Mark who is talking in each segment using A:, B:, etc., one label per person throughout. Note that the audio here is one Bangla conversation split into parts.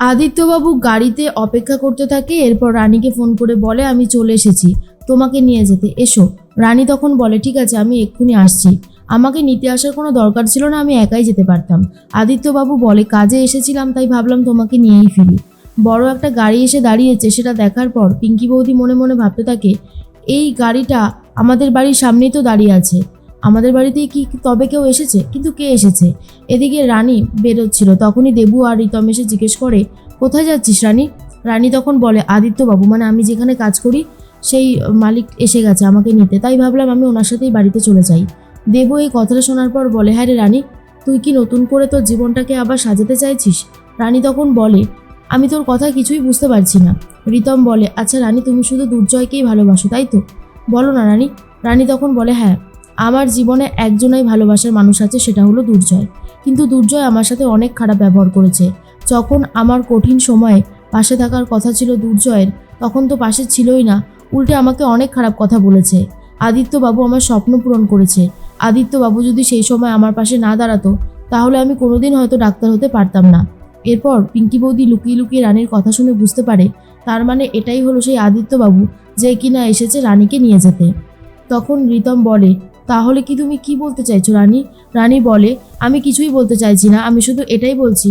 A: আদিত্যবাবু গাড়িতে অপেক্ষা করতে থাকে, এরপর রানীকে ফোন করে বলে, আমি চলে এসেছি, তোমাকে নিয়ে যেতে। এসো। রানী তখন বলে, ঠিক আছে, আমি এক্ষুনি আসছি। আমাকে নিতে আসার কোনো দরকার ছিল না, আমি একাই যেতে পারতাম। আদিত্যবাবু বলে, কাজে এসেছিলাম, তাই ভাবলাম তোমাকে নিয়েই ফিরি। বড় একটা গাড়ি এসে দাঁড়িয়েছে, সেটা দেখার পর পিঙ্কি বৌদি মনে মনে ভাবতে থাকে, এই গাড়িটা আমাদের বাড়ির সামনেই তো দাঁড়িয়ে আছে। আমাদের বাড়িতে কি তবে কেউ এসেছে? কিন্তু কে এসেছে? এদিকে রানী বেরোচ্ছিল। তখনই দেবু আর রিতম এসে জিজ্ঞেস করে, কোথায় যাচ্ছিস রানী? রানী তখন বলে, আদিত্যবাবু মানে আমি যেখানে কাজ করি, সেই মালিক এসে গেছে আমাকে নিতে। তাই ভাবলাম আমি ওনার সাথেই বাড়িতে চলে যাই। দেবু এই কথাটা শোনার পর বলে হ্যাঁ রে রানী, তুই কি নতুন করে তোর জীবনটাকে আবার সাজাতে চাইছিস? রানী তখন বলে, আমি তোর কথা কিছুই বুঝতে পারছি না। রিতম বলে আচ্ছা রানী, তুমি শুধু দুর্জয়কেই ভালোবাসো, তাই তো? বলো না রানী। রানী তখন বলে হ্যাঁ। আমার জীবনে একজনাই ভালোবাসার মানুষ আছে, সেটা হলো দুর্জয়। কিন্তু দুর্জয় আমার সাথে অনেক খারাপ ব্যবহার করেছে। যখন আমার কঠিন সময়ে পাশে থাকার কথা ছিল দুর্জয়ের, তখন তো পাশে ছিলই না। উল্টে আমাকে অনেক খারাপ কথা বলেছে। আদিত্যবাবু আমার স্বপ্ন পূরণ করেছে। আদিত্যবাবু যদি সেই সময় আমার পাশে না দাঁড়াতো, তাহলে আমি কোনোদিন হয়তো ডাক্তার হতে পারতাম না। এরপর পিঙ্কি বৌদি লুকিয়ে লুকিয়ে রানীর কথা শুনে বুঝতে পারে, তার মানে এটাই হলো সেই আদিত্যবাবু যে কিনা এসেছে রানীকে নিয়ে যেতে। তখন রিতম বলে তাহলে কি তুমি কি বলতে চাইছো, রানী? রানী বলে, আমি কিছুই বলতে চাইছি না, আমি শুধু এটাই বলছি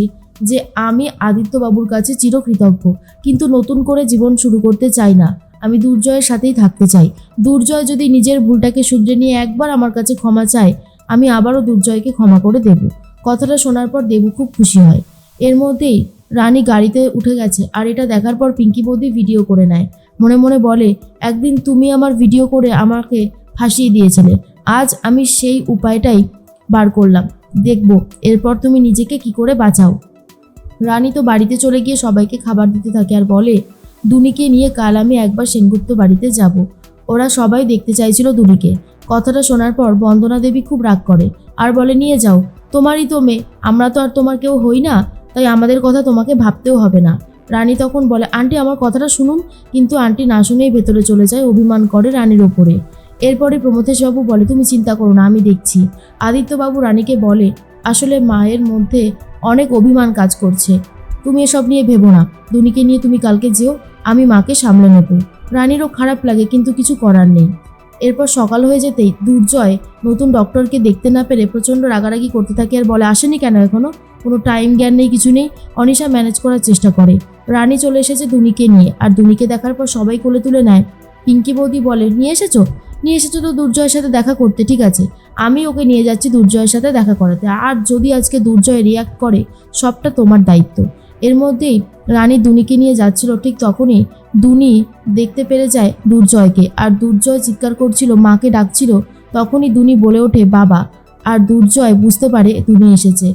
A: যে আমি আদিত্যবাবুর কাছে চিরকৃতজ্ঞ, কিন্তু নতুন করে জীবন শুরু করতে চাই না। আমি দুর্জয়ের সাথেই থাকতে চাই। দুর্জয় যদি নিজের ভুলটাকে শুধরে নিয়ে একবার আমার কাছে ক্ষমা চায়, আমি আবারও দুর্জয়কে ক্ষমা করে দেব। কথাটা শোনার পর দেবু খুব খুশি হয়। এর মধ্যেই রানী গাড়িতে উঠে গেছে, আর এটা দেখার পর পিঙ্কি বৌদি ভিডিও করে নেয়। মনে মনে বলে, একদিন তুমি আমার ভিডিও করে আমাকে ফাঁসিয়ে দিয়েছিলে। আজ আমি সেই উপায়টাই বার করলাম। দেখব, এরপর তুমি নিজেকে কি করে বাঁচাও। রানী তো বাড়িতে চলে গিয়ে সবাইকে খাবার দিতে থাকে আর বলে, দুনিকে নিয়ে কাল আমি একবার সেনগুপ্ত বাড়িতে যাব। ওরা সবাই দেখতে চাইছিল দুনিকে। কথাটা শোনার পর বন্দনা দেবী খুব রাগ করে আর বলে, নিয়ে যাও। তোমারই তো মেয়ে। আমরা তো আর তোমার কেউ হই না, তাই আমাদের কথা তোমাকে ভাবতেও হবে না। রানী তখন বলে, আন্টি, আমার কথাটা শুনুন। কিন্তু আন্টি না শুনেই ভেতরে চলে যায়, অভিমান করে রানীর ওপরে। এরপরে প্রমথেশবাবু বলে, তুমি চিন্তা করো না, আমি দেখছি। আদিত্যবাবু রানীকে বলে, আসলে মায়ের মধ্যে অনেক অভিমান কাজ করছে। তুমি এসব নিয়ে ভেবো না। দুনিকে নিয়ে তুমি কালকে যেও, আমি মাকে সামলে নেব। রানীরও খারাপ লাগে, কিন্তু কিছু করার নেই। এরপর সকাল হয়ে যেতেই দুর্জয় নতুন ডক্টরকে দেখতে না পেরে প্রচণ্ড রাগারাগি করতে থাকে আর বলে, আসেনি কেন এখনও কোনো টাইম জ্ঞান নেই, কিছু নেই। অনিশা ম্যানেজ করার চেষ্টা করে। রানী চলে এসেছে দুনিকে নিয়ে, আর দুনিকে দেখার পর সবাই কোলে তুলে নেয়। পিঙ্কি বৌদি বলে, নিয়ে এসেছ? নিয়ে এসেছ তো দুর্জয়ের সাথে দেখা করতে, ঠিক আছে? আমি ওকে নিয়ে যাচ্ছি দুর্জয়ের সাথে দেখা করাতে। আর যদি আজকে দুর্জয় রিয়াক্ট করে, সবটা তোমার দায়িত্ব। এর মধ্যেই রানী দুনিকে নিয়ে যাচ্ছিল, ঠিক তখনই দুনি দেখতে পেরে যায় দুর্জয়কে। আর দুর্জয় চিৎকার করছিল, মাকে ডাকছিল, তখনই দুনি বলে ওঠে, বাবা। আর দুর্জয় বুঝতে পারে দুনি এসেছে।